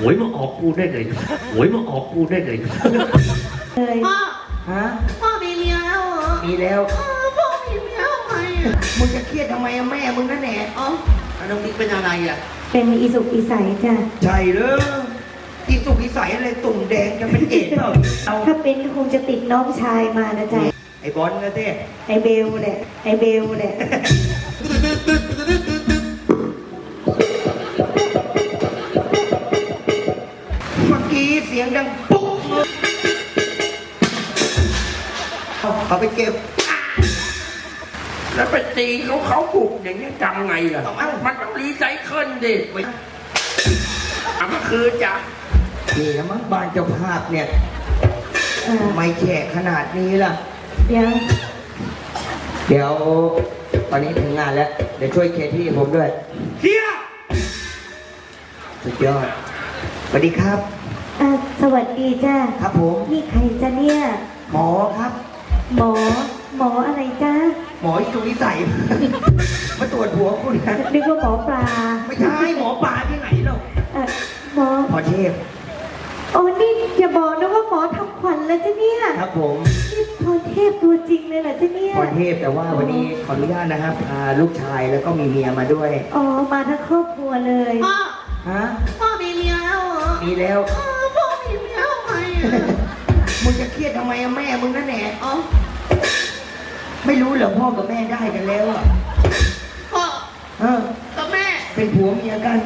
หวยมาออกกูได้ไงหวยมาออกกูได้ไงเลยพ่อฮะพ่อมีเมียแล้วเหรอมีแล้ว เออพ่อมีเมียทำไมอะมึงจะเครียดทำไมอะแม่มึงนั่นแหละอ๋อแล้วน้องบิ๊กเป็นอะไรอะ เป็นอีสุกอีใสจ้ะ ใช่เลยอีสุกอีใสอะไรตุ่มแดงจะเป็นเอดส์เปล่าเอาถ้าเป็นก็คงจะติดน้องชายมานะจ๊ะไอ้บอลนะเต้ไอเบลเนี่ยไอเบลเนี่ยเเอาเอาไปเก็บ แล้วไปตีเขาเขาบุกอย่างนี้ทำไงล่ะ เอ้ามันต้องรีไซเคิลดิเอามาคืนจ้ะนี่นะมั้งบ้านเจ้าภาพเนี่ยอ่าไม่แฉะขนาดนี้ล่ะ เดี๋ยวเดี๋ยวตอนนี้ถึงงานแล้ว เดี๋ยวช่วยเคลียร์ที่ให้ผมด้วย เฮียสุดยอดสวัสดีครับ อะสวัสดีจ้ะครับผม นี่ใครจ้ะเนี่ย หมอครับ หมอ หมออะไรจ้ะหมออีสุวิสัย มาตรวจหัวคุณนะนึกว่าหมอปลาไม่ใช่หมอปลาที่ไหนหรอกเอ่อหมอพอเทพโอ้นี่อย่าบอกนะว่าหมอทำขวัญแล้วจ้ะเนี่ยครับผมนี่พรเทพตัวจริงเลยเหรอจ้ะเนี่ยพรเทพแต่ว่าวันนี้ขออนุญาตนะครับพาลูกชายแล้วก็มีเมียมาด้วยอ๋อ มาทั้งครอบครัวเลย พ่อฮะพ่อมีเมียแล้วเหรอมีแล้ว เออพ่อมีเมียทำไมอะ มึงจะเครียดทำไมอะแม่มึงนั่นแหละอ๋อไม่รู้เหรอพ่อกับแม่ได้กันแล้วอะพ่อเออ กับแม่เป็นผัวเมียกัน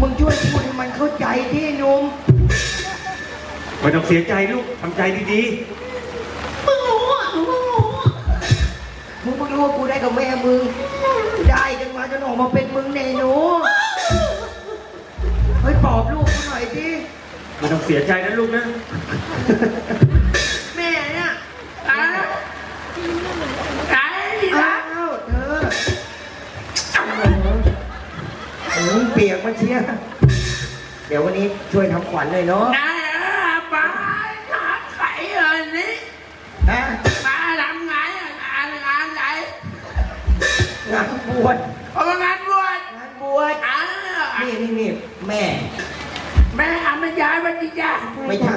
มึงช่วยพูดให้มันเข้าใจที่นุ่มไม่ต้องเสียใจลูกทำใจดีเพิ่งรู้อะหนูเพิ่งรู้อะมึงเพิ่งรู้ว่ากูได้กับแม่มึง ได้กันมาจนออกมาเป็นมึงเนหนูเฮ้ยปลอบลูกกูหน่อยดิๆ ไม่ต้องเสียใจนะลูกนะ แม่เนี่ยตายตายอ้าวเธอโอ้โหเปียกมาเชียร์เดี๋ยววันนี้ช่วยทำขวัญเลยเนาะนายป้าถามไข่อันนี้ฮะป้าทำไงอะงานงานไหนงานบวช เอามางานบวช งานบวช อ่า นี่นี่นี่แม่ แม่ ทำไม่ย้ายมาจีจ้าไม่ใช่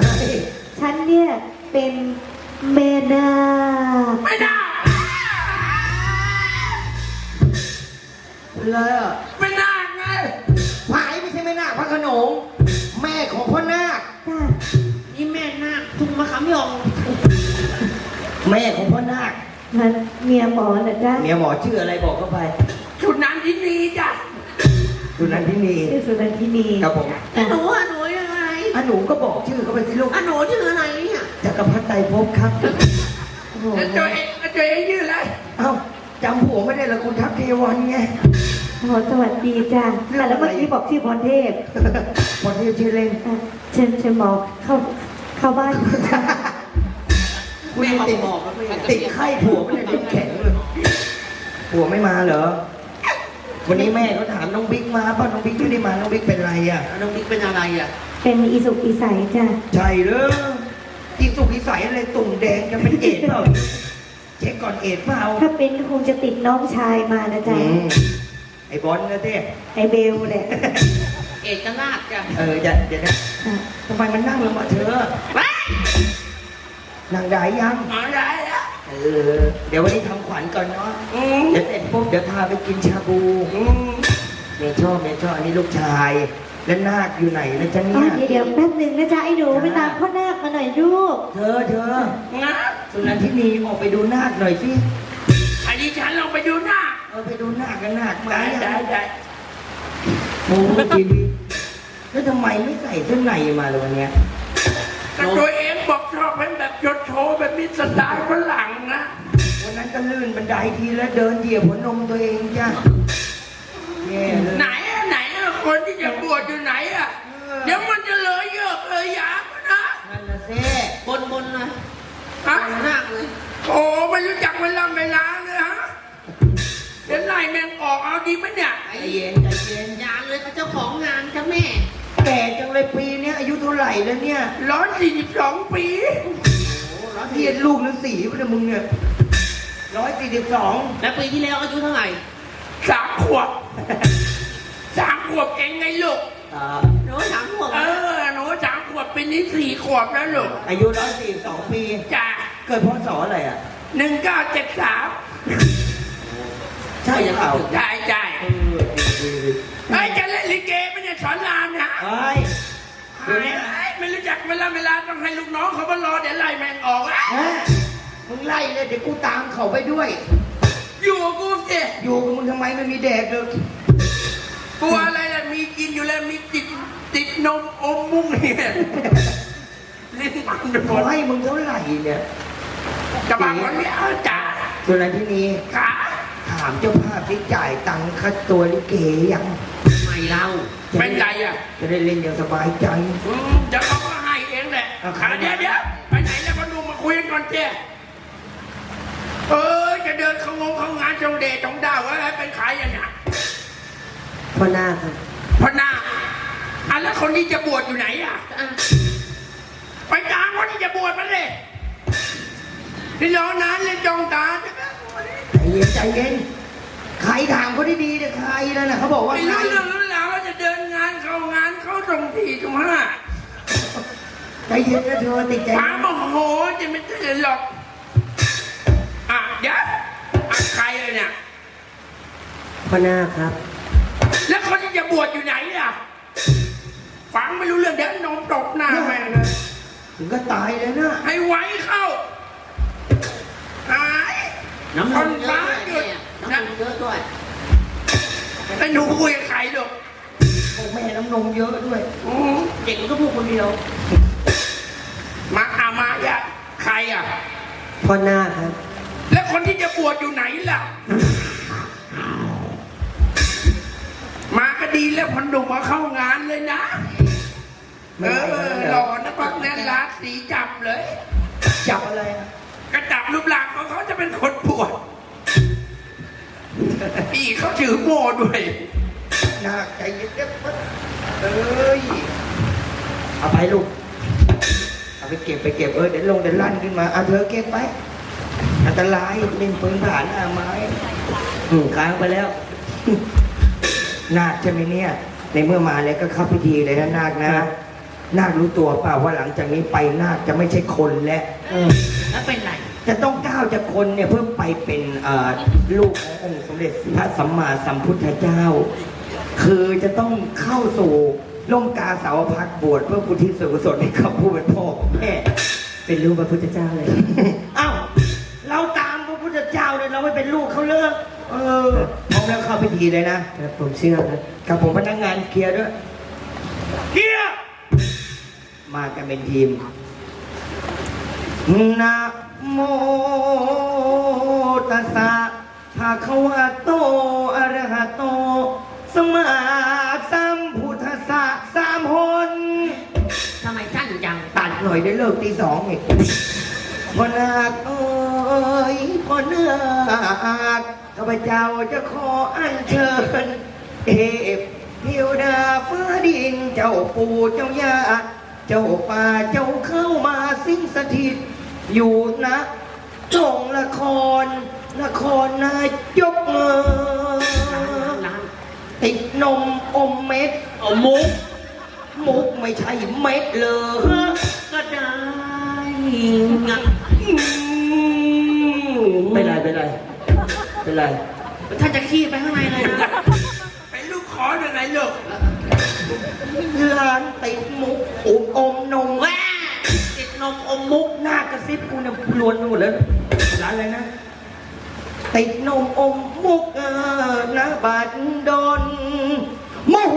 ฉันเนี่ยเป็นเมนาคไม่ได้เลยอะไม่น่าไงผายไม่ใช่แม่นาคพระโขนง แม่ของพ่อนาค จ้านี่แม่นาคทุ่งมะขามหยองแม่ของพ่อนาค มันเมียหมอเหรอจ้าเมียหมอชื่ออะไรบอกเข้าไปชุดนั้นที่นี่จ้ะสุนันทินีชื่อสุนันทินี ครับผมแล้วหนูอะหนูยังไง อะหนูก็บอกชื่อเขาไปสิลูกอะหนูชื่ออะไรเนี่ยจักรพรรดิไตรภพครับโอ้โหแล้วตัวเองแล้วตัวเองยืดอะไรเอ้าจำผัวไม่ได้เหรอคุณทัพเทวันไง โอ้โหสวัสดีจ้าแต่แล้วเมื่อกี้บอกชื่อพรเทพพอเทพชื่อเล่นอะเชิญเชิญหมอเข้าเข้าบ้านจ้าคุณแม่เขาติดบอกแล้วไม่ติดไข้ผัวไม่ได้ลิ้นแข็งเลยผัวไม่มาเหรอ วันนี้แม่เขาถามน้องบิ๊กมาป่ะน้องบิ๊กไม่ได้มาน้องบิ๊กเป็นไรอะแล้วน้องบิ๊กเป็นอะไรอะ เป็นอีสุกอีใสจ้าใช่เลยอีสุกอีใสอะไรตุ่มแดงจะเป็นเอดส์เปล่าเช็คก่อนเอดส์เปล่าถ้าเป็นก็คงจะติดน้องชายมานะจ๊ะอืมไอ้บอลนะเต้ไอเบลเนี่ยเอกราชจ้ะเอออย่าเดี๋ยวนะอะทำไมมันนั่งลงมาเธอนั่งได้ยังมาได้แล้ว เออ เดี๋ยววันนี้ทำขวัญก่อนเนาะอืมเดี๋ยวเสร็จปุ๊บเดี๋ยวพาไปกินชาบูอืมเมย์ชอบเมย์ชอบอันนี้ลูกชาย แล้วนาคอยู่ไหนนะจ๊ะอ๋อเนี่ยเดี๋ยวเดี๋ยวแป๊บหนึ่งนะจ๊ะไอ้หนูไปตามพ่อนาคมาหน่อยลูกเธอเธอนะสุนันทินีออกไปดูนาคหน่อยสิอันนี้ฉันลองไปดูหน้าเออไปดูนาคกันนาคมาได้ยังได้ได้โอ้ทีวีแล้วทำไมไม่ใส่เสื้อในมาเลยวันเนี้ย แต่ตัวเอง บอกชอบเป็นแบบยศโชว์แบบมีสไตล์ฝรั่งนะ วันนั้นก็ลื่นบันไดทีแล้วเดินเหยียบหัวนมตัวเองจ้ะแย่เลยไหนอะไหนอะคนที่จะบวชอยู่ไหนอะเดี๋ยวมันจะเลยเยอะเลยยามนะนั่นนะเซ่บนบนเลยฮะนาคเลยโอ้ไม่รู้จักเวลาเวลาเลยฮะเดี๋ยวไล่แมงออกเอาดีไหมเนี่ยใจเย็นใจเย็นยานเลยกับเจ้าของงานจ้ะแม่ แก่จังเลยปีเนี้ยอายุเท่าไหร่แล้วเนี่ยร้อยสี่สิบสองปีเรียนลูกหรือสีวะเนี่ยมึงเนี่ยร้อยสี่สิบสองแล้วปีที่แล้วอายุเท่าไหร่สามขวบสามขขวบเองไงลูกอ่าหนูสามขวบเออหนูสามขวบปีนี้สี่ขวบแล้วลูกอายุร้อยสี่สองปีจ้าเกิดพศอะไรอะหนึ่งเก้าเจ็ดสามใช่หรือเปล่าใช่ใช่ เวลาเวลาต้องให้ลูกน้องเขามารอเดี๋ยวไล่แมงออกอะฮะมึงไล่เลยเดี๋ยวกูตามเขาไปด้วย อยู่กับกูสิ อยู่กับมึงทำไมไม่มีแดกเลยกลัวอะไรล่ะมีกินอยู่แล้วมีติดติดนมอมมุ้งเนี่ยลิ้นมันไปหมเขาดให้มึงเท่าไหร่เนี่ยจะบังวันนี้เอาจ่าส่วนอะไรที่นี้ขาถามเจ้าภาพที่จ่ายตังค่าตัวลิเกยังไม่เล่าเป็นไรอะจะได้เล่นอย่างสบายใจ อืมเดี๋ยวเขาก็ให้ เองแหละเอาขาเดี๋ยวเดี๋ยวไปไหนแล้วมาดูมาคุยกันก่อนเจ้เออจะเดินเขางงเขางานจงเดชจงดาวอะไรเป็นขายยังไงพ่อหน้าครับพอหน้าอะแล้วคนที่จะบวชอยู่ไหนอะ อะไปตามคนที่จะบวชมาเลยนี่รอนานเลยจองตาใจเย็นใจเย็นใครถามเขาได้ดีเนี่ยใครนั่นน่ะเขาบอกว่าไม่ใคร รู้เรื่องรู้ราวว่าจะเดินงานเข้างานเขาตรงที่ตรงห้า ใจเย็นนะเธอติดใจถามโอ้โหจะไม่ตื่นหรอก อะเดี๋ยวอะใครเลยเนี่ย พ่อหน้าครับ แล้วคนที่จะบวชอยู่ไหนล่ะ ฟังไม่รู้เรื่องเดี๋ยวนมตกหน้าแม่งเลยถึงก็ตายเลยนะ ให้ไว้เข้าหายน้ำคนนเยฟ้าอะหด้ยุวยดเนี่ยนะน้ำมันเยอะด้วยแล้วหนูคุยกับใครลูกโอ้แม่น้ำนมเยอะด้วย อืมเด็กมันก็พูดคนเดียว มาอามายะใครอะ พ่อหน้าครับ แล้วคนที่จะบวชอยู่ไหนล่ะ มาก็ดีแล้วพันดุมาเข้างานเลยนะ เออหล่อนะพักแน่นราสีจับเลย จับอะไรอะกระจับรูปร่างของเขาจะเป็นคนบวชอีเขาถือโม่ด้วย หน้าใจเย็นๆเอ้ย เอาไปลูกเอา ไปเก็บไปเก็บเออเดี๋ยวลงเดี๋ยวลั่นขึ้นมาเอาเธอเก็บไป อันตรายเล่นปืนผ่านหน้าไม้อืมค้างไปแล้ว นาคใช่ไหมเนี่ย ในเมื่อมาแล้วก็เข้าพิธีเลยนะนาคนะ นาครู้ตัวเปล่าว่าหลังจากนี้ไปนาคจะไม่ใช่คนแล้วเออแล้วเป็นไรจะต้องก้าวจากคนเนี่ยเพื่อไปเป็นเอ่อลูกขององค์สมเด็จพระสัมมาสัมพุทธเจ้า คือจะต้องเข้าสู่ ร่มกาสาวพักตร์บวชเพื่อพุทธิส่วนกุศลให้กับผู้เป็นพ่อของแม่ เป็นลูกพระพุทธเจ้าเลยเอ้าเราตามพระพุทธเจ้าเลยเราไม่เป็นลูกเขาเลยเออพร้อมแล้วเข้าพิธีเลยนะครับผมเชื่อครับกับผมพนักงานเคลียร์ด้วยเคลียร์มากันเป็นทีมนะโมตัสสะภะคะวะโตอะระหะโตสมมาสัมพุทธั สสะสามหนทำไมสั้นจัง ตัดหน่อยได้เลิกตีสองอีกพ่อนาคเอ้ยพ่อนาคข้าพเจ้าจะขออัญเชิญเทพเทวดาฟ้าดิน เจ้าปู่เจ้าย่า เจ้าป่าเจ้าเข้ามาสิงสถิต อยู่นะจงละคร นครนายกเมืองร้านติดนมอมเม็ด เอามุก มุกไม่ใช่เม็ดเลยก็ได้งับเป็นไรเป็นไรเป็นไรถ้าจะขี้ไปข้างในเลยนะเป็นลูกขอหนึ่งไหนลูกร้านติดมุกอมอมนมแหวติดนมอมมุกหน้ากระซิบกูเนี่ยลวนไปหมดแล้วร้านอะไรนะติดนมอมมุกเออนะบาดดอนโมโห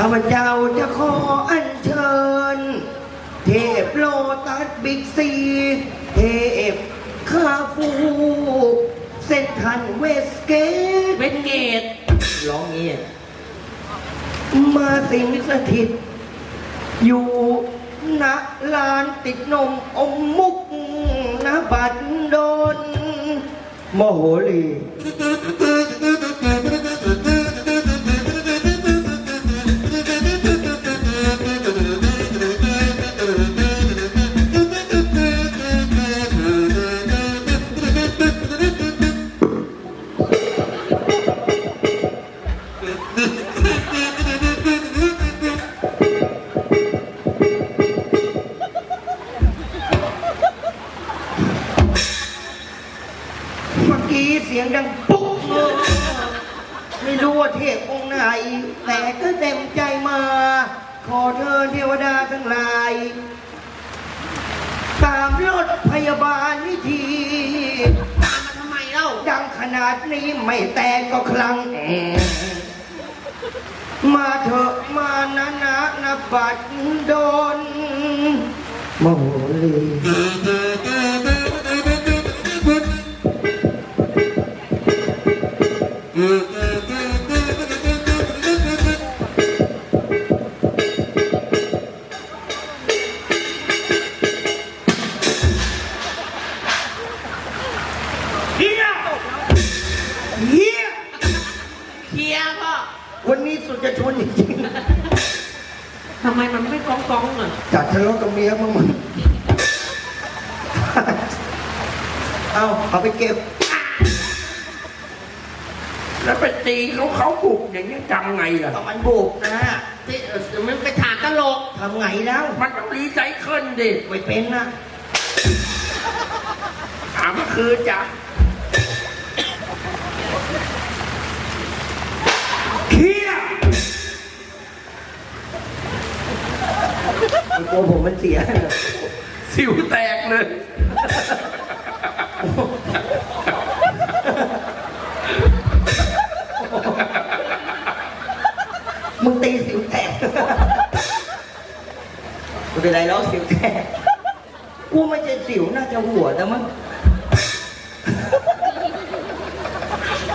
ข้าพเจ้าจะขออัญเชิญ เทพโลตัสบิ๊กซี เทพคาฟูเส้นทันเวสเกตเวนเกตร้องเงี้ยมาสิงสถิต อยู่ณลานติดนมอมมุกณบัดดลโมโหลี เมื่อกี้เสียงดังปุ๊บเออไม่รู้ว่าเทพองค์ไหน แต่ก็เต็มใจมา ขอเธอเทวดาทั้งหลาย ตามรถพยาบาลวิธีตามมาทำไมเล่า ดังขนาดนี้ไม่แตกก็คลัง มาเถอะมานะนะนะบัดโดนโมโหลี ทำไมมันไม่ก้องก้องๆอะๆจัดทะเลาะกับเมียมั้งมึงเอาเอาไปเก็บ แล้วไปตีเขาเขาบุกอย่างนี้ทำไงล่ะต่อมันบุกนะที่เออมันไปถามตลกทำไงแล้ว มันต้องรีไซเคิลดิไม่เป็นนะถามเมื่อคืนจ้ะ โกลัวผมมันเสีย สิวแตกเลย มึงตีสิวแตกไม่เป็นไรแล้วสิวแตก กูไม่ใช่สิวน่าจะหัวแต่มั้ง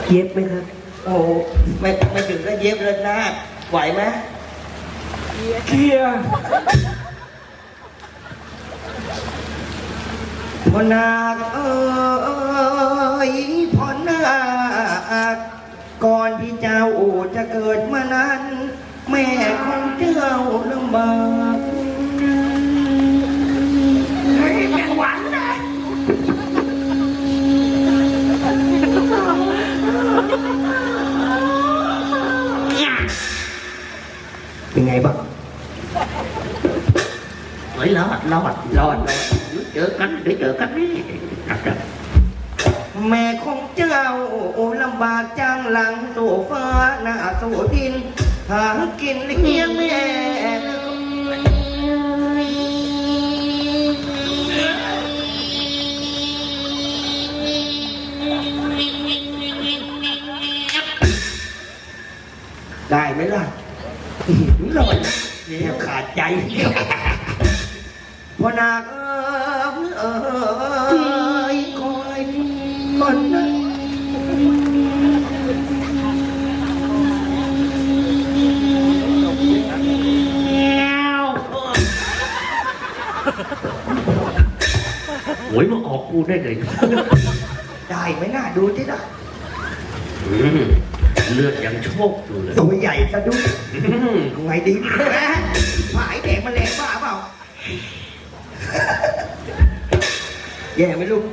เย็บไหมครับ โอ้โหไม่ไม่ถึงก็เย็บเลยหน้าไหวไหมเฮีย พ่อนาคเอ้ยพ่อนาคก่อนที่เจ้าจะเกิดมานั้น แม่ของเจ้าลำบาก ใจพ่อนาคเอยเอยคอยคนนั้นโอ้ยมาออกกูได้เลยได้ไหมน่าดูที่ละเลือดยังโชกอยู่เลยตัวใหญ่ซะด้วยทำไงดีแม่ ผายแดกแรงบ้าเปล่า แย่ไหมลูก